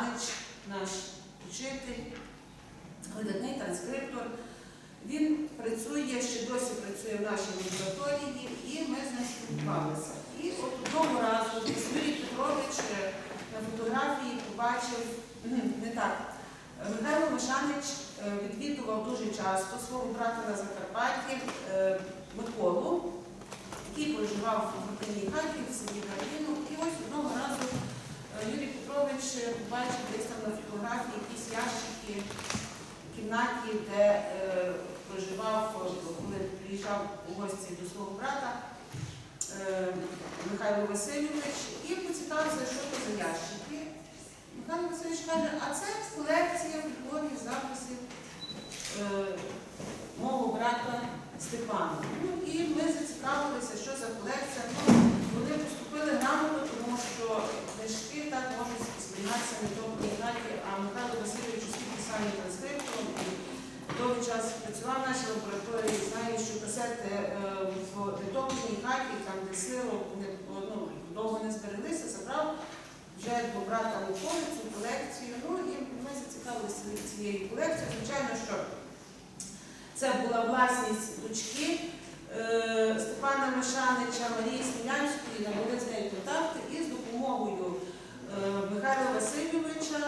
Мишанич, наш учитель, видатний транскриптор, він працює, ще досі працює в нашій лабораторії, і ми з ним спілкувалися. І от одного разу Юрій Петрович е, на фотографії побачив, не так, Михайло Мишанич е, відвідував дуже часто свого брата на Закарпатті е, Миколу, який проживав в Гатиній хаті в селі Галіну. І ось одного разу Юрій Петрович побачив десь там на фотографії якісь ящики в кімнаті, де е, проживав, коли приїжджав у гості до свого брата е, Михайло Васильович, і поцікавився, що це за ящики. Михайло Васильович каже, а це колекція фольклорних записів е, мого брата Степана. Ну і ми зацікавилися, що за колекція. Ну, вони поступили грамотно, тому що книжки так можуть зберігатися не тільки в кімнаті, а Михайло Васильович оскільки сам є транскриптором і довгий час працював в нашій лабораторії, знає, що касети е, в детокній хаті, там де сило не, ну, довго не збереглися, забрав вже до брата Миколи цю колекцію. Ну і ми зацікавилися цією колекцією. Звичайно, що це була власність дочки е, Степана Мишанича, Марії Смілянської, навели з нею контакти і з допомогою е, Михайла Васильовича,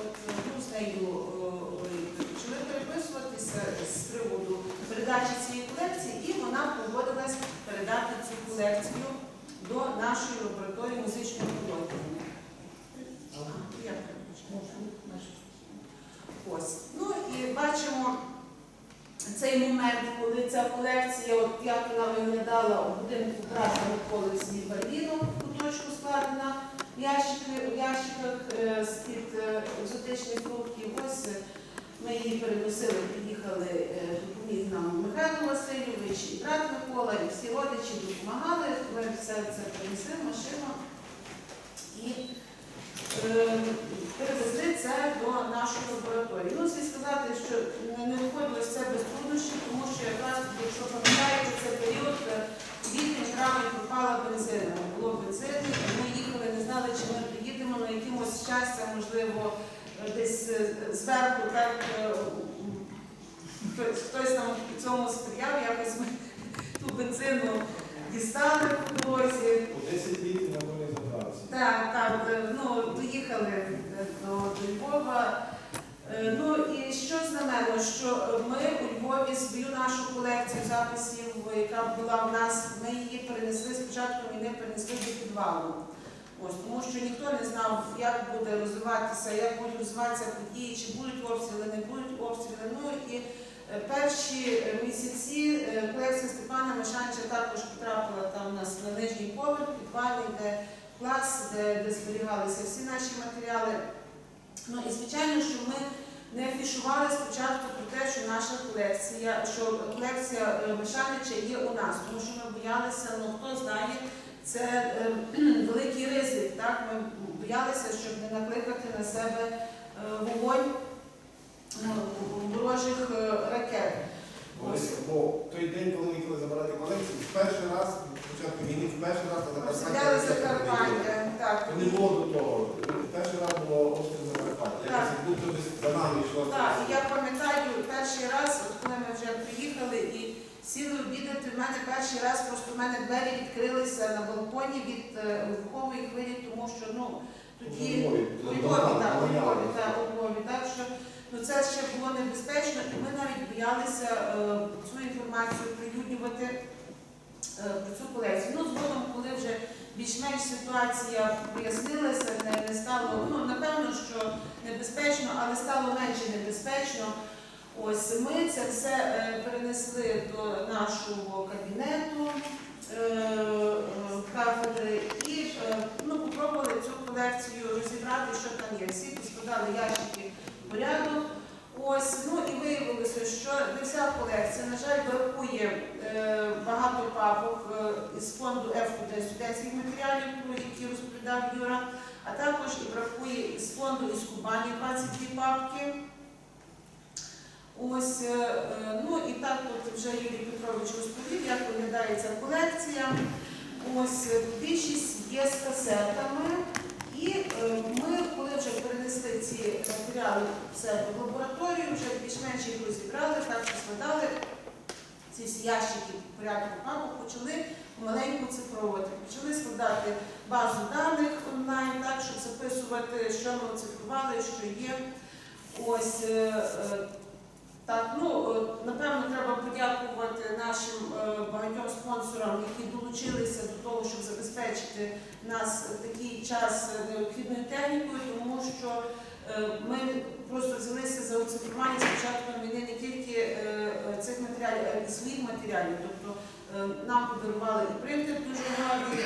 от, ну, з нею е, почали переписуватися з приводу передачі цієї колекції, і вона погодилась передати цю колекцію до нашої лабораторії музичного приготування. Ось. Ну і бачимо цей момент, коли ця колекція, от як вона виглядала у будинку в селі Барліно, куточку складена в в ящиках е, з-під е, екзотичних фруктів. Ось е, ми її переносили, приїхали, допоміг нам Михайло Васильович, і брат Микола, і всі родичі допомагали. Ми все це принесли машину і перевезли це до нашої лабораторії. Ну, слід сказати, що не- не виходило це без труднощів, тому що якраз, якщо пам'ятаєте, це період е, квітень, травень пропала бензина. Було бензину, і ми їхали, не знали, чи ми приїдемо на якимось щастя, можливо, е, десь е, зверху, так е, хтось, нам у цьому сприяв, якось ми ту бензину дістали по дорозі. По 10 літрів. Так, так, е, ну, доїхали е, до, до Львова. Е, Ну і що знамено, що ми у Львові свою нашу колекцію записів, яка була в нас, ми її перенесли спочатку війни, перенесли до підвалу. Ось, тому що ніхто не знав, як буде розвиватися, як будуть розвиватися події, чи будуть обстріли, не будуть обстріли. Ну і перші місяці колекція Степана Мишанча також потрапила там у нас на нижній поверх, підвалі, де клас, де, де зберігалися всі наші матеріали. Ну і звичайно, що ми не афішували спочатку про те, що наша колекція, що колекція е, Мишанича є у нас, тому що ми боялися, ну хто знає, це е, великий ризик. Так? Ми боялися, щоб не накликати на себе е, вогонь е, ворожих е, ракет. Бо той день, коли ми їхали забирати колекцію, в перший раз, спочатку війни, в перший раз на Закарпаття. Так. Не було до того. Перший раз було обстріл Закарпаття. Так. Якось як будто десь за нами йшло. Так, і я пам'ятаю перший раз, от коли ми вже приїхали і сіли обідати, в мене перший раз просто в мене двері відкрилися на балконі від е, вибухової хвилі, тому що ну тоді У Львові. у Львові, так, у. Львові, так, у Львові. Так що ну це ще було небезпечно, і ми навіть боялися е, цю інформацію прилюднювати про цю колекцію. Ну, згодом, коли вже більш-менш ситуація прояснилася, не, не стало, ну напевно, що небезпечно, але стало менше небезпечно. Ось ми це все е, перенесли до нашого кабінету е, е, кафедри і е, ну, попробували цю колекцію розібрати, що там є. Всі поскладали ящики в порядок. Ось, ну і виявилося, що вся колекція, на жаль, бракує е, багато папок е, із фонду ФКД студентських матеріалів, про які розповідав Юра, а також і бракує із фонду із Кубані 22 папки. Ось, е, е, ну і так от вже Юрій Петрович розповів, як виглядає ця колекція. Ось більшість є з касетами. І е, ми, коли вже перенесли ці матеріали в себе в лабораторію, вже більш-менш їх розібрали, так складали ці всі ящики порядку папок, почали маленько цифровувати, почали складати базу даних онлайн, так, щоб записувати, що ми оцифрували, що є. Ось е, е, так, ну е, напевно, треба подякувати нашим е, багатьом спонсорам, які долучилися до того, щоб забезпечити нас такий час необхідною технікою, тому що е, ми просто взялися за оцифрування з початком війни не тільки цих матеріалів, а й своїх матеріалів. Тобто нам подарували і принтер дуже гарний,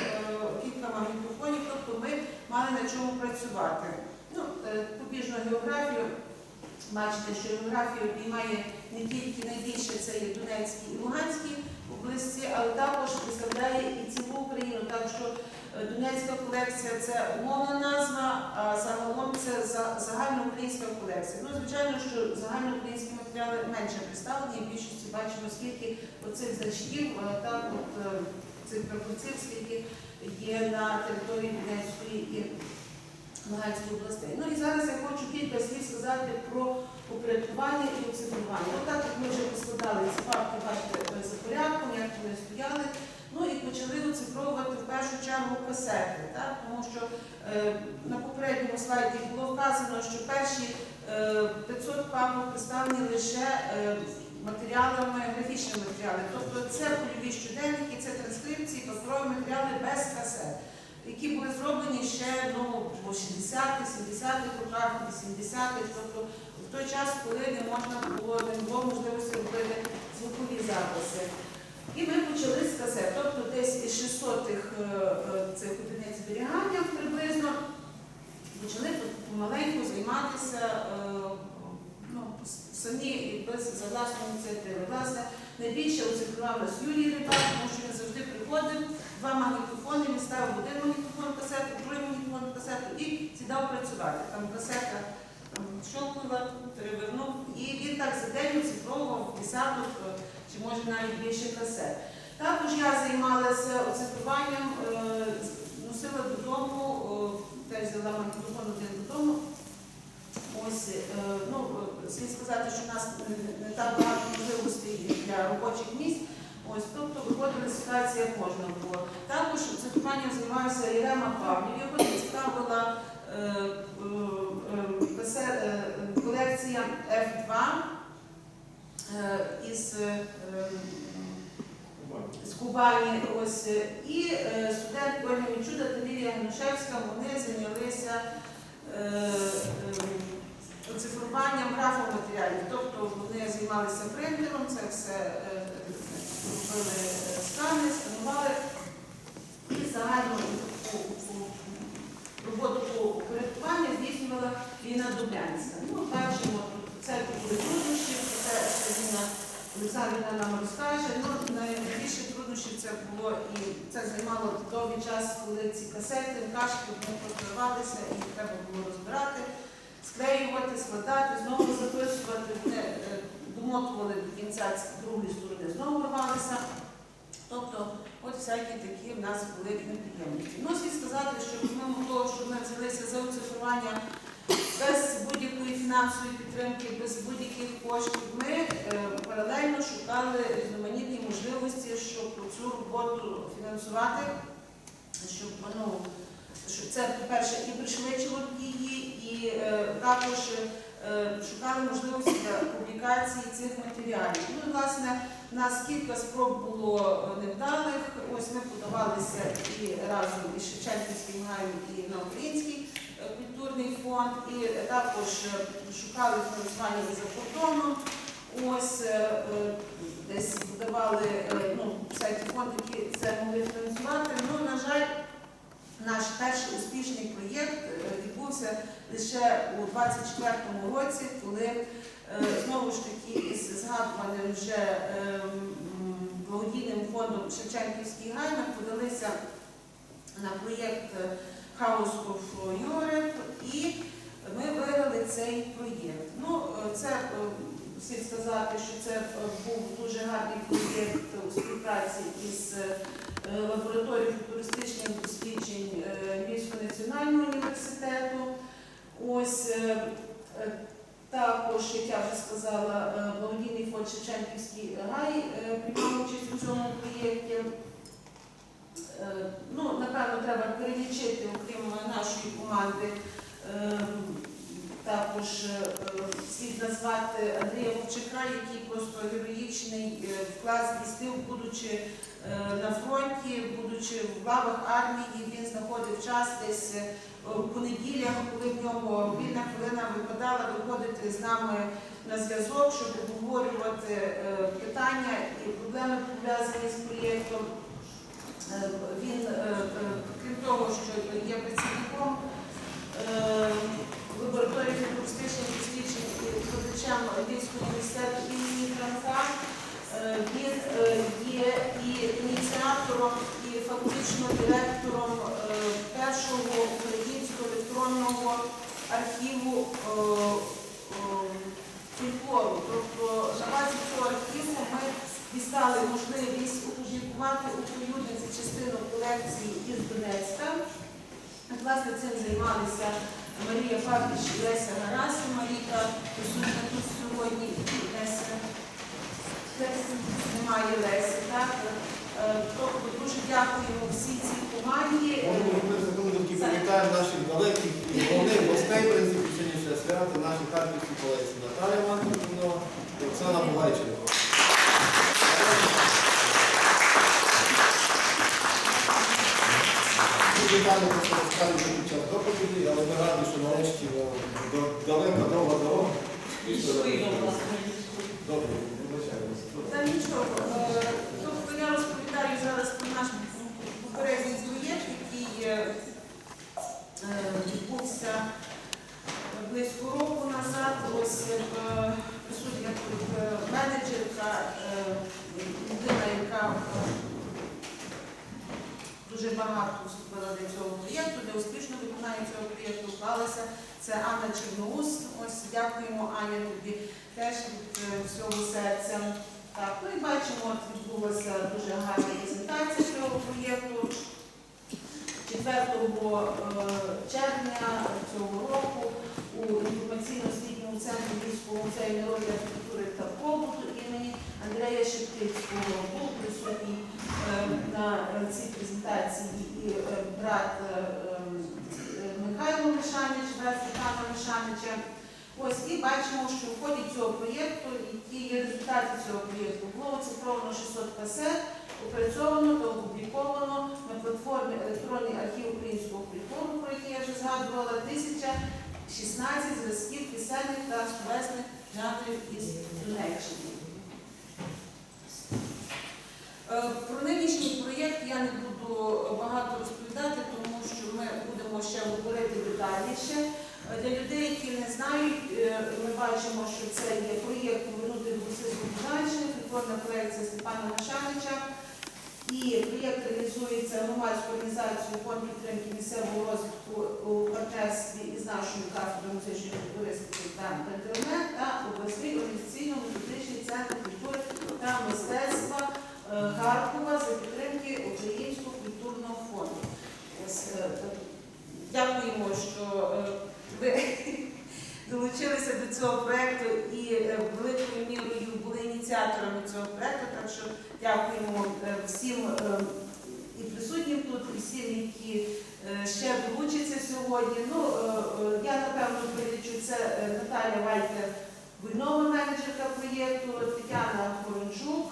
кілька магнітофонів, тобто ми мали на чому працювати. Ну, побіжну географію. Бачите, що географія обіймає не тільки найбільше це є Донецький і Луганський області, але також представляє і цілу Україну. Так що е, Донецька колекція це умовна назва, а загалом це загальноукраїнська колекція. Ну, звичайно, що загальноукраїнські матеріали менше представлені, в більшості бачимо, скільки оцих значків, так, от, е, цих прапорців, скільки є на території Донецької і Луганської областей. Ну і зараз я хочу кілька слів сказати про упорядкування і оцифрування. Отак, як ми вже поскладали ці папки, бачите, е, за порядком, як вони стояли. Ну і почали оцифровувати в першу чергу касети, так? тому що е, на попередньому слайді було вказано, що перші е, 500 папок представлені лише е, матеріалами, графічними матеріалами. Тобто це польові щоденники, це транскрипції, паперові матеріали без касет які були зроблені ще ну, по 60-х, 70-х роках, 80-х, тобто в той час, коли не можна було, не було можливості робити звукові записи. І ми почали з касет, тобто десь із 600 х цих одиниць зберігання приблизно почали помаленьку займатися е, ну, самі без за власної ініціативи. Власне, найбільше оцифрував нас Юрій Рибак, тому що він завжди приходив, два магнітофони, він ставив один магнітофон касету, другий магнітофон касету і сідав працювати. Там касета там, щелкнула, перевернув, і він так за день оцифровував десяток е, чи може навіть більше касет. Також я займалася оцифруванням, е, носила додому, теж взяла магнітофон один додому. Ось, е, ну, слід сказати, що в нас не так багато можливостей для робочих місць. Ось, тобто виходила ситуація, можна було. Також цифруванням займався Ірема Павлів. Його цікавила е, е, е, колекція F2 е, із, з Кубані. Ось, і студент Ольга Мічуда та Лілія Гнушевська вони зайнялися оцифруванням графоматеріалів. Тобто вони займалися принтером, це все е, робили е, скани, сканували і загальну роботу по упорядкуванню здійснювала Ліна Дублянська. Ну, бачимо, це були труднощі, це Ліна Олександрівна нам розкаже. Ну, найбільше труднощів це було і це займало довгий час, коли ці касети, кашки вони розкривалися і треба було розбирати, склеювати, складати, знову записувати. Домотували до кінця другої сторони, знову рвалися. Тобто, от всякі такі в нас були неприємності. Ну, слід сказати, що помимо того, що ми взялися за оцифрування без будь-якої фінансової підтримки, без будь-яких коштів, ми е, паралельно шукали різноманітні можливості, щоб цю роботу фінансувати, щоб ну, щоб це, по-перше, і пришвидшило її, і е, також шукали можливості публікації цих матеріалів. Ну, і, власне, у нас кілька спроб було е, невдалих. Ось ми подавалися і разом із Шевченківським гаєм і на Український е, культурний фонд, і також е, шукали фінансування за кордоном. Ось е, е, десь подавали е, ну, всякі фонди, які це могли фінансувати. Ну, на жаль, наш перший успішний проєкт е, відбувся лише у 24-му році, коли Е, Знову ж таки, із згадуваним вже ем, благодійним фондом Шевченківський гай ми подалися на проєкт House of Europe і ми виграли цей проєкт. Ну, е, це слід сказати, що це був дуже гарний проєкт у співпраці із е, лабораторією футуристичних досліджень е, Львівського національного університету. Ось е, також, як я вже сказала, благодійний фонд Шевченківський гай приймав участь у цьому проєкті. Ну, напевно, треба перелічити, окрім нашої команди, також е, слід назвати Андрія Вовчака, який просто героїчний е, вклад здійснив, будучи е, на фронті, будучи в лавах армії, він знаходив час десь в понеділях, коли в нього вільна хвилина випадала, виходити з нами на зв'язок, щоб обговорювати питання і проблеми пов'язані з проєктом. Він, крім того, що є працівником лабораторії футуристичних досліджень і викладачем Львівського університету імені Франка, е, він е, є і ініціатором, і фактично директором е, першого українського електронного архіву фольклору. Тобто на базі цього архіву ми дістали можливість опублікувати оприлюднити частину колекції із Донецька. Власне, цим займалися Марія і Леся Гарасі. Маріка присутня тут сьогодні Леся. Немає Лесі, так? Е, дуже дякуємо всій цій команді. Привітаємо наших далеких і головних гостей, принципі, сьогоднішнього свята, наші харківські колесі Наталія і Оксана Бугайченко. Дуже гарно просто розказують під час доповіді, але ми раді, що нарешті далека довга дорога. Добре, вибачаємося. Та нічого. Е, Тобто я розповідаю зараз про наш попередній проєкт, який е, е, відбувся близько року назад. Ось присутня тут менеджерка, людина, яка багато вступила до цього проєкту, де успішно виконання цього проєкту вклалася. Це Анна Черноус. Ось дякуємо Аня тобі теж від е, всього серця. Так, ну і бачимо, відбулася дуже гарна презентація цього проєкту. 4 е, червня цього року у інформаційно-освітньому центрі Львівського музею народної архітектури та побуту імені Андрея Шептицького був присутній е, на цій презентації і е, брат е, Михайло Мишанич, брат Степана Мишанича. Ось і бачимо, що в ході цього проєкту, які є результати цього проєкту, було оцифровано 600 касет, опрацьовано та опубліковано на платформі електронний архів українського культуру, про який я вже згадувала, 1016 зразків пісенних та словесних жанрів із Донеччини. Е, Про нинішній проєкт я не буду багато розповідати, тому що ми будемо ще говорити детальніше. Е, Для людей, які не знають, е, ми бачимо, що це є проєкт повернути до Російської Бужанщини, фольклорна колекція Степана Машанича. І проєкт реалізується громадською організацією фонд підтримки місцевого розвитку у партнерстві із нашою кафедрою музичної туристики та інтернет та обласний організаційно-методичний центр культури та мистецтва е, Харкова за підтримки Українського культурного фонду. Е, Дякуємо, що е, ви долучилися до цього проєкту і великою мірою були ініціаторами цього проєкту. Так що дякуємо е, всім е, і присутнім тут, і всім, які е, ще долучаться сьогодні. Ну, я напевно перелічу це Наталя Вальтер, Буйнова менеджерка проєкту, Тетяна Хорончук,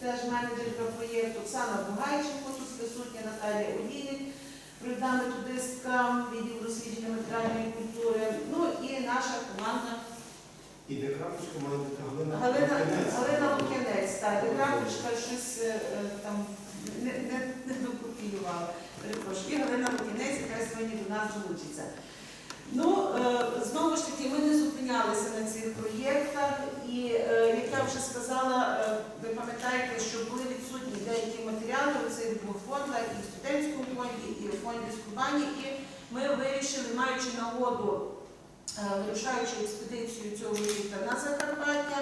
теж менеджерка проєкту, Оксана Бугайченко, тут присутня Наталія Олійник, провідна методистка відділу дослідження матеріальної культури. Ну і наша команда І де крапочка має бути Галина Галина, Лук'янець. Галина Лук'янець, так, Крапочка щось е, е, там не, не, не докопіювала. Перепрошую. І Галина Лук'янець, яка сьогодні до нас долучиться. Ну, е, знову ж таки, ми не зупинялися на цих проєктах, і е, як я вже сказала, е, ви пам'ятаєте, що були відсутні деякі матеріали у цих двох фондах, і в студентському фонді, і в фонді Скубані, і ми вирішили, маючи нагоду, вирушаючи експедицію цього літа на Закарпаття,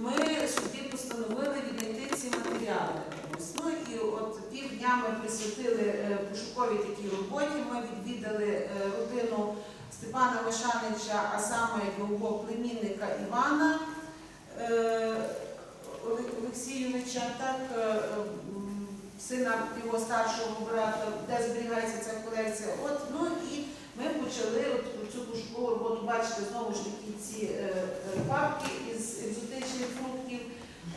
ми собі постановили віднайти ці матеріали. Ось, Ну і от півдня ми присвятили е, пошуковій такій роботі. Ми відвідали е, родину Степана Мишанича, а саме його племінника Івана е, Олексійовича, так, е, сина його старшого брата, де зберігається ця колекція. От, ну і ми почали от цю пошукову роботу, бачите, знову ж таки ці е, папки із екзотичних фруктів.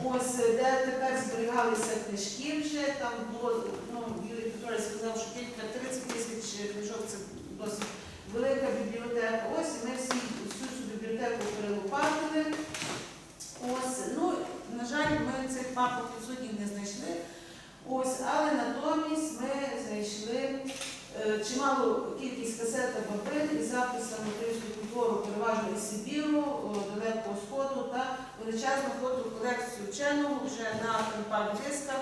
Ось де тепер зберігалися книжки вже, там було, ну, Юрій Петрович сказав, що кілька 30 тисяч книжок це досить велика бібліотека. Ось ми всі, всю цю бібліотеку перелопатили. Ось, ну, на жаль, ми цих папок відсутніх не знайшли. Ось, але натомість ми знайшли е, чималу кількість касет та папір із записами українського культуру, переважно із Сибіру, Далекого Сходу та величезну фотоколекцію вченого вже на компакт-дисках.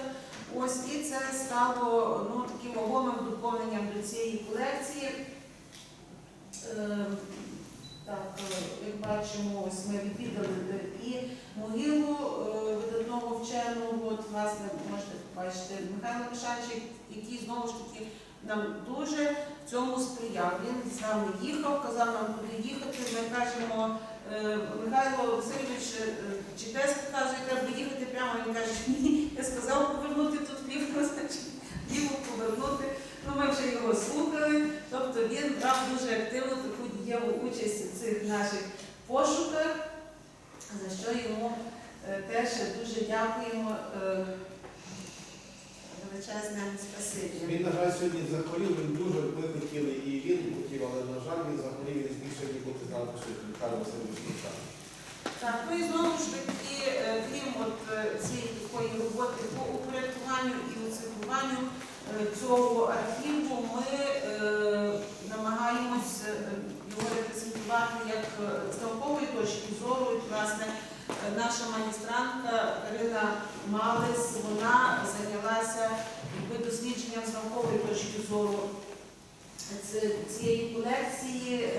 Ось і це стало ну, таким вагомим доповненням до цієї колекції. Е, Так, е, як бачимо, ось ми відвідали і могилу е, видатного вченого, от, власне, можете побачити Михайло Мишанчик, який знову ж таки нам дуже в цьому сприяв. Він з нами їхав, казав нам, куди їхати. Ми кажемо, е, Михайло Васильович, чи десь показує, треба їхати прямо. Він каже, ні, я сказав повернути тут ліво, значить ліво повернути. Ну, ми вже його слухали. Тобто він брав дуже активну таку дієву участь у цих наших пошуках, за що йому теж дуже дякуємо. е, Величезне спасибі. Він, на жаль, сьогодні захворів, він дуже ми хотіли і він хотів, але, на жаль, він захворів, він більше не бути знати, що Михайло Васильович Лука. Так, ну і знову ж таки, е, крім от е, цієї такої роботи по упорядкуванню і оцифруванню цього архіву, ми е, намагаємось е, його репрезентувати як е, з наукової точки зору. І, власне, наша магістрантка Карина Малес, вона зайнялася дослідженням з наукової точки зору цієї колекції.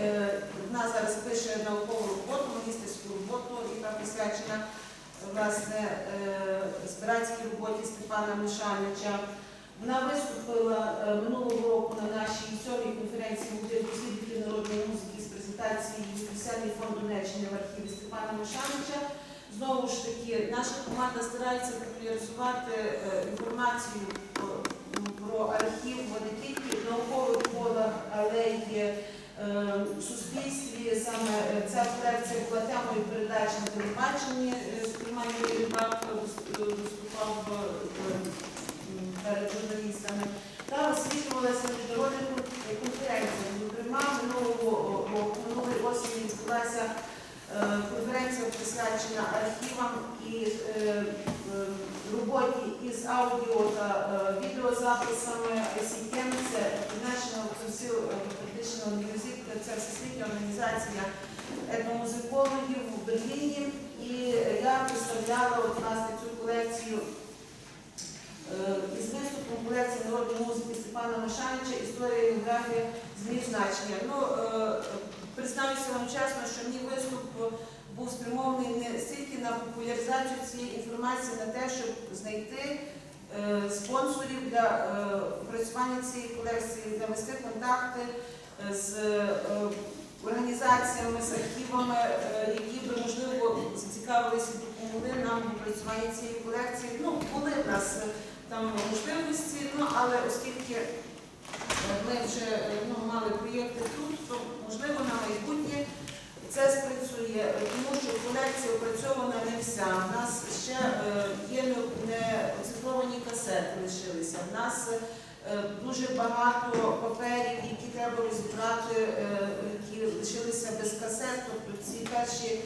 Вона зараз пише наукову роботу, магістерську роботу, яка присвячена власне збирацькій роботі Степана Мишанича. Вона виступила е, минулого року на нашій сьомій конференції дослідників народної музики з презентації «Пісенний фонд Донеччини в архіві Степана Мишанича. Знову ж таки, наша команда старається популяризувати е, інформацію про, про архів не тільки в наукових колах, але е, в суспільстві. Саме е, ця колекція була темою передачі на телебаченні. Е, Юрій Бак виступав е, перед журналістами та освітлювалася на міжнародних кон- Зокрема, минулого минулої осені відбулася е, конференція присвячена архівам і е, е, роботі із аудіо та е, відеозаписами ICTM, це International Council Traditional Music, це всесвітня організація етномузикологів у Берліні. І я представляла власне, цю колекцію е, із виступом колекції народної музики Степана Мишанича «Історія і географія змін значення». Ну, е, признаюся вам чесно, що мій виступ був спрямований не стільки на популяризацію цієї інформації, на те, щоб знайти е, спонсорів для е, опрацювання цієї колекції, завести контакти е, з е, організаціями, з архівами, е, які би можливо зацікавилися допомогли нам в опрацюванні цієї колекції. Ну, були в нас е, там можливості, ну але оскільки е, ми вже е, ну, мали проєкти тут, то можливо на майбутнє це спрацює, тому що колекція опрацьована не вся. У нас ще е, є не- не оцифровані касети лишилися. У нас дуже багато паперів, які треба розібрати, які лишилися без касет, тобто ці перші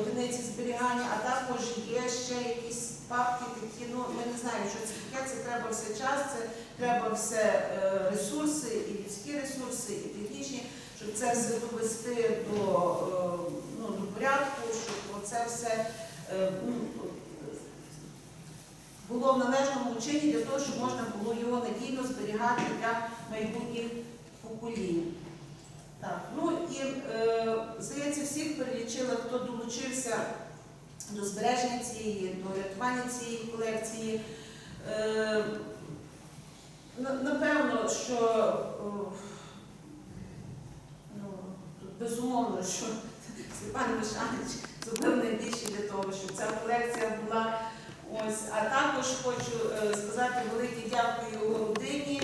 одиниці зберігання, а також є ще якісь папки такі, ну ми не знаємо, що це таке, це треба все час, це треба все е, ресурси, і людські ресурси, і технічні. щоб це все довести до, е, ну, до порядку, щоб це все е, ну, було в належному чині для того, щоб можна було його надійно зберігати для майбутніх поколінь. Так, ну і е, здається, всіх перелічила, хто долучився до збереження цієї, до рятування цієї колекції. Е, напевно, що ну, безумовно, що Степан Мишанич зробив найбільше для того, щоб ця колекція була. Ось, а також хочу е, сказати велике дякую родині.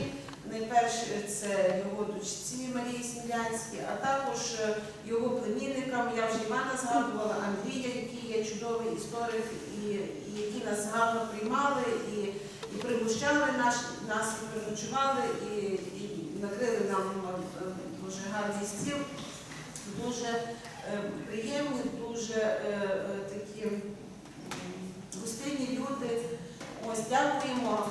Найперше це його дочці Марії Смілянській, а також е, його племінникам. Я вже Івана згадувала, Андрія, який є чудовий історик, і, і які нас гарно приймали і, і пригощали наш, нас, і переночували, і, і накрили нам е, дуже гарний стіл. Дуже е, приємні, дуже е, е, такі гостинні люди. Ось дякуємо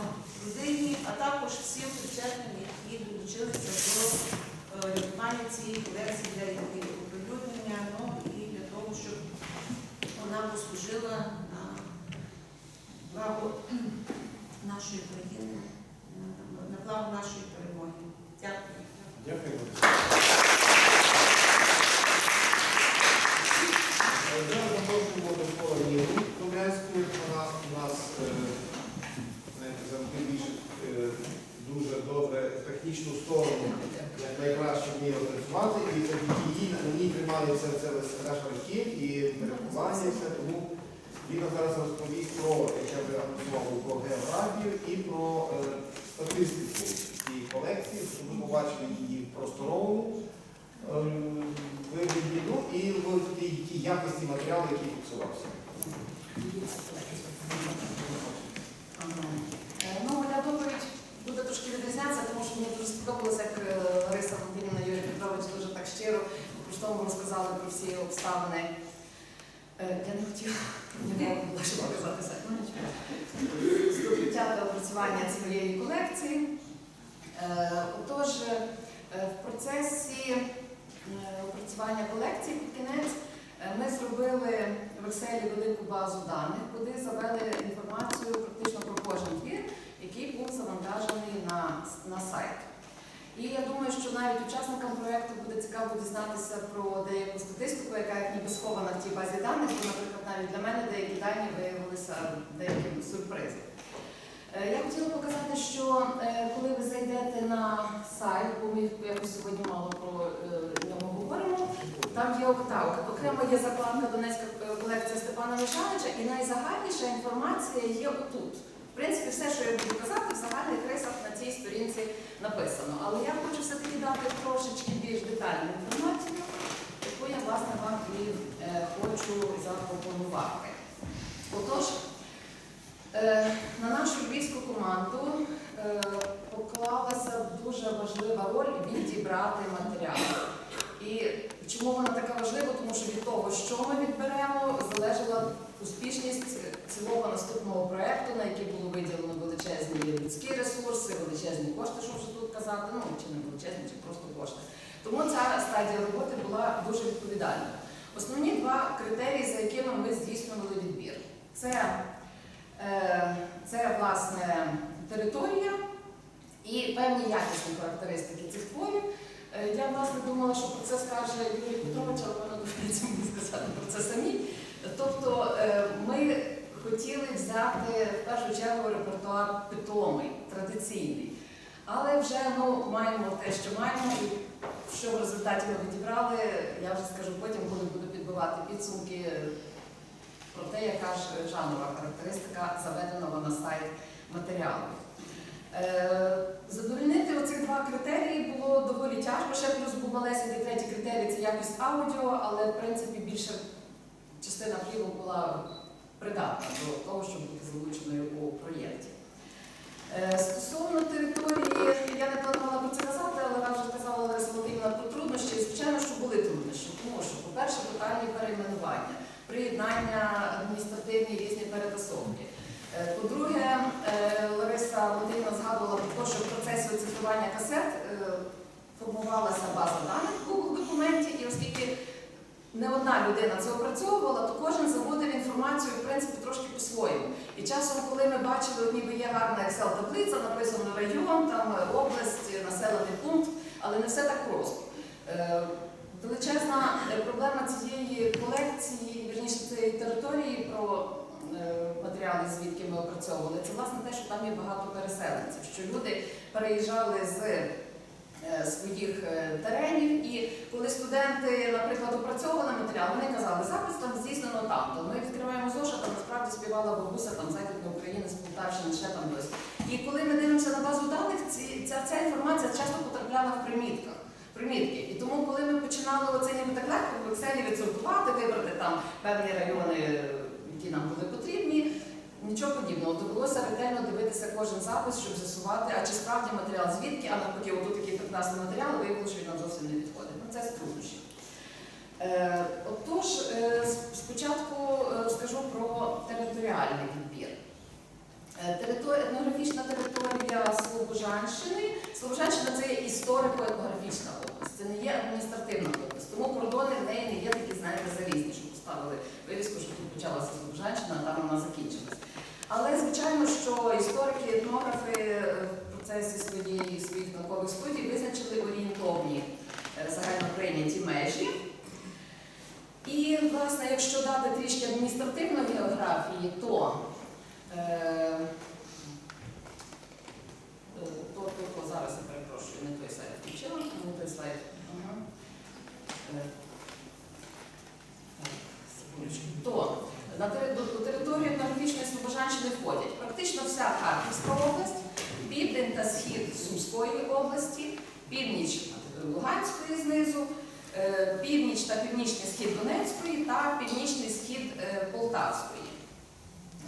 людині, а також всім причетним, які долучилися до е, рятування цієї колекції для її оприлюднення, ну і для того, щоб вона послужила на благо нашої країни, на- благо нашої перемоги. Дякую. Дякую. Зараз запрошуємо до слова Єву Комрянську. Вона у нас е, знаєте, завжди більше е, дуже добре технічну сторону, як найкраще вміє працювати, і їй на ній тримається це решта років і перебування, все. Тому Віна зараз розповість про, як я вже про географію і про е, статистику цієї колекції, щоб ви побачили її в просторовому ем, вигляді, ну і в тій тій якості матеріалу, який фіксувався. Е, Ну, моя доповідь буде трошки відрізнятися, тому що мені дуже сподобалося, як е, Лариса Валентинівна Юрій Петрович дуже так щиро по-простому розказали про всі обставини. Е, Я не хотіла показатися. Ну, нічого. Здобуття та опрацювання цієї колекції. Е, Отож, в процесі опрацювання колекції під кінець ми зробили в Excel велику базу даних, куди завели інформацію практично про кожен твір, який був завантажений на, на сайт. І я думаю, що навіть учасникам проєкту буде цікаво дізнатися про деяку статистику, яка як ніби схована в тій базі даних, бо, наприклад, навіть для мене деякі дані виявилися деяким сюрпризом. Е, Я хотіла показати, що е, коли ви зайдете на сайт, бо ми якось сьогодні мало про е, нього говоримо, там є октав. Окремо є закладка Донецька колекція Степана Мишанича, і найзагальніша інформація є отут. В принципі, все, що я буду казати, в загальних рисах на цій сторінці написано. Але я хочу все-таки дати трошечки більш детальну інформацію, яку я власне вам і е, хочу запропонувати. Отож, Е, На нашу львівську команду е, поклалася дуже важлива роль відібрати матеріал. І чому вона така важлива? Тому що від того, що ми відберемо, залежала успішність цілого наступного проєкту, на який було виділено величезні людські ресурси, величезні кошти, що вже тут казати, ну чи не величезні, чи просто кошти. Тому ця стадія роботи була дуже відповідальна. Основні два критерії, за якими ми здійснювали відбір, це Е, Це власне територія і певні якісні характеристики цих творів. Е, Я власне думала, що про це скаже Юрій Петрович, але певно доведеться мені сказати про це самі. Тобто е, ми хотіли взяти в першу чергу репертуар питомий, традиційний. Але вже ну, маємо те, що маємо, і що в результаті ми відібрали, я вже скажу потім, коли буду підбивати підсумки про те, яка ж жанрова характеристика заведеного на сайт матеріалу. Е, Задовольнити оці два критерії було доволі тяжко. Ще плюс був малесенький третій критерій це якість аудіо, але в принципі більше частина плівок була придатна до того, щоб бути залученою у проєкті. Е, Стосовно території, я не планувала про це казати, але вам вже казала Лариса Володимирівна про труднощі. Звичайно, що були труднощі, тому що, по-перше, тотальні перейменування приєднання адміністративні різні перетасовки. Е, По-друге, е, Лариса Володимирівна згадувала про те, що в процесі оцифрування касет е, формувалася база даних в документі, і оскільки не одна людина це опрацьовувала, то кожен заводив інформацію в принципі трошки по-своєму. І часом, коли ми бачили, от ніби є гарна Excel-таблиця, написано район, там область, населений пункт, але не все так просто. Величезна проблема цієї колекції, вірніше цієї території про матеріали, звідки ми опрацьовували, це власне те, що там є багато переселенців, що люди переїжджали з е, своїх е, теренів, і коли студенти, наприклад, опрацьовували матеріал, вони казали, запис там здійснено там. Ми відкриваємо зошит, там насправді співала бабуся там західної України з Полтавщини, ще там десь. І коли ми дивимося на базу даних, ця, ця інформація часто потрапляла в примітках. Примітки. І тому, коли ми починали оце ніби так легко в Excel відсортувати, вибрати там певні райони, які нам були потрібні, нічого подібного. Довелося ретельно дивитися кожен запис, щоб з'ясувати, а чи справді матеріал звідки, а навпаки, отут такий прекрасний матеріал, виявилося, що він нам зовсім не підходить. Ну, це з труднощів. Е, отож, е, спочатку е, розкажу про територіальний відбір. Е, Етнографічна територія Слобожанщини. Слобожанщина це є історико-етнографічна область, це не є адміністративна область. Тому кордони в неї не є такі, знаєте, залізні, що поставили вивіску, що тут почалася Слобожанщина, а там вона закінчилась. Але звичайно, що історики, етнографи е, в процесі своєї своїх наукових студій визначили орієнтовні е, загально прийняті межі. І, власне, якщо дати трішки адміністративної географії, то е, е, то, то, то зараз я перепрошую, не той сайт включила, не той слайд. Ага. Е, так, секундочку. То на тери- до, до території етнографічної Слобожанщини входять практично вся Харківська область, південь та схід Сумської області, північ е, Луганської знизу, е, північ та північний схід Донецької та північний схід е, Полтавської.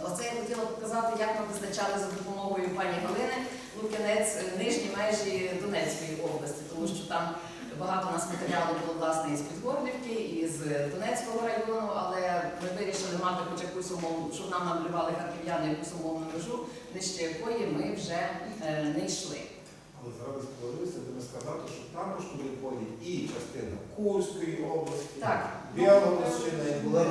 Оце я хотіла показати, як ми визначали за допомогою пані Галини Лукінець е, нижні межі Донецької області, тому що там багато у нас матеріалу було власне із Підгорбівки, і з Донецького району, але ми вирішили мати хоч якусь умову, щоб нам намалювали харків'яни якусь умовну межу, нижче якої ми вже е, не йшли. Але зараз сподіваюся, будемо сказати, що також туди входить і частина Курської області, Так. Білгородщини, Була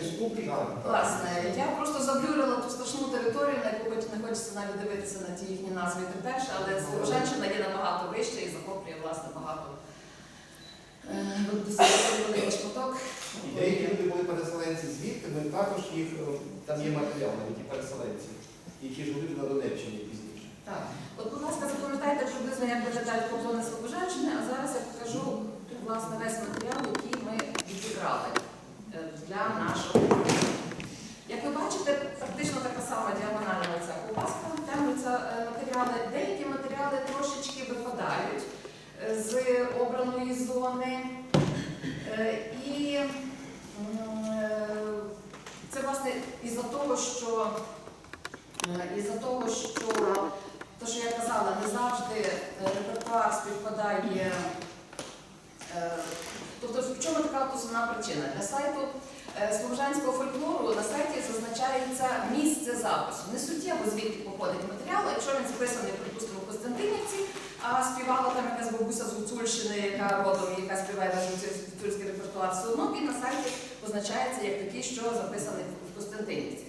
республіка. Власне, я просто заблюрила ту страшну територію, на яку хоч не хочеться навіть дивитися на ті їхні назви і так далі, але Слобожанщина є набагато вища і захоплює власне багато е, великий шматок. І Деякі люди були переселенці звідти, ми також їх, е, там є матеріал, навіть і переселенці, які жили на Донеччині пізніше. Так, от, будь ласка, запам'ятайте приблизно, як виглядають кордони Слобожанщини, а зараз я покажу власне весь матеріал, який ми відібрали е, для нашого. Як ви бачите, практично така сама діагональна оця ковбаска, тягнуться е, матеріали. Деякі матеріали трошечки випадають з обраної зони. Е, І м, е, це власне із-за того, що Е, Із-за того, що то, що я казала, не завжди е, репертуар співпадає. е, Тобто, в чому така основна причина? Для сайту слобожанського фольклору на сайті зазначається місце запису. Не суттєво звідки походить матеріал, якщо він записаний, припустимо, в Костянтинівці, а співала там якась бабуся з Гуцульщини, яка родом, яка співає гуцульський репертуар, все одно він на сайті позначається як такий, що записаний в Костянтинівці.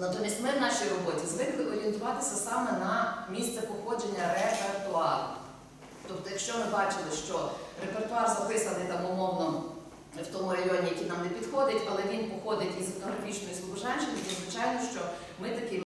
Натомість ми в нашій роботі звикли орієнтуватися саме на місце походження репертуару. Тобто, якщо ми бачили, що репертуар записаний там умовно в тому районі, який нам не підходить, але він походить із етнографічної слобожанщини, то звичайно, що ми такий